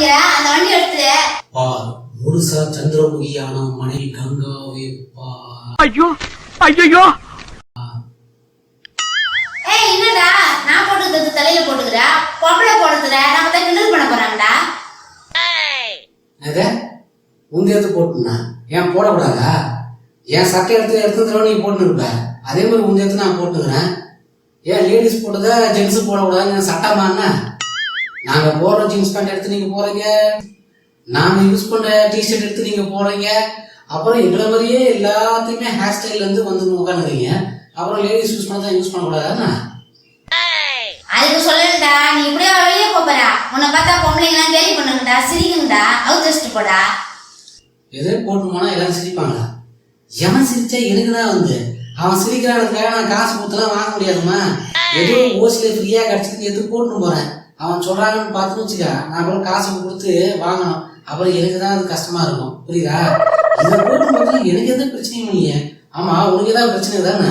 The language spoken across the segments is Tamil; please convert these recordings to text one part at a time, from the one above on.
போறீங்க அந்த வண்டி எடுத்து பார் முழுசா சந்திரமுகியான மனைவி கங்காவே பார். ஐயோ ஐயோ ஏய் என்னடா? நான் போட்டுக்கிறது தலையில போட்டுக்கிற? பொம்பளை போடுறதுல நம்ம தான் கிண்டல் பண்ண போறாங்கடா. எதை உங்க எடுத்து போட்டுனா ஏன் போடக்கூடாதா? என் சட்டை எடுத்து எடுத்து தடவை நீ போட்டுன்னு இருப்ப அதே மாதிரி உங்க எடுத்து நான் போட்டுக்கிறேன். ஏன் லேடிஸ் போட்டதை ஜென்ஸ் போடக்கூடாதுன்னு சட்டமா என்ன நாங்க போடுற ஜீன்ஸ் பேண்ட் எடுத்து நீங்க போறீங்க. நாங்க யூஸ் பண்ற டிஷர்ட் எடுத்து நீங்க போறீங்க. அப்புறம் எங்களை மாதிரியே எல்லாத்தையுமே ஹேர் ஸ்டைல்ல இருந்து வந்து உட்காந்துறீங்க அப்புறம் லேடிஸ் யூஸ் பண்ணதான் யூஸ் பண்ணக்கூடாதுன்னா அதுக்கு சொல்லணும்டா நீ இப்படியே வெளியே போறா. உன்னை பார்த்தா பொம்பளைங்களாம் கேலி பண்ணுங்கடா சிரிக்குங்கடா. அவுட் வச்சுட்டு போடா. எதோ? போட்டு போனா எல்லாரும் சிரிப்பாங்களா? எவன் சிரிச்சா எனக்கு தான் வந்து? அவன் சிரிக்கிறானுக்காக நான் காசு கொடுத்தலாம் வாங்க முடியாதுமா ஏதோ ஓசில ஃப்ரீயா கிடைச்சதுக்கு எது போட்டுன்னு போறேன்? அவன் சொல்றாங்கன்னு பார்த்துன்னு வச்சுக்க நான் காசு கொடுத்து வாங்கணும். அப்புறம் எனக்கு தான் அது கஷ்டமா இருக்கும். புரியுதா? இதை போட்டு பார்த்தா எனக்கு எந்த பிரச்சனையும் இல்லையே. ஆமா உனக்கு ஏதாவது பிரச்சனை தானே?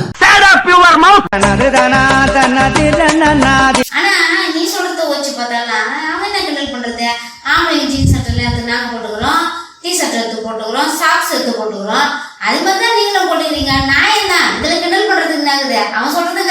ஆனா நீ சொல்றத வச்சு பார்த்தாலாம் அவன் என்ன கிண்டல் பண்றது? ஆம்பளைங்க ஜீன்ஸ் சட்டை எடுத்து நாங்க போட்டுக்கிறோம் டி ஷர்ட் எடுத்து போட்டுக்கிறோம் சாக்ஸ் எடுத்து போட்டுக்கிறோம். அது மாதிரி தான் நீங்களும் போட்டுக்கிறீங்க. நான் என்ன? இதுல கிண்டல் பண்றதுக்கு என்ன ஆகுது? அவன் சொல்றது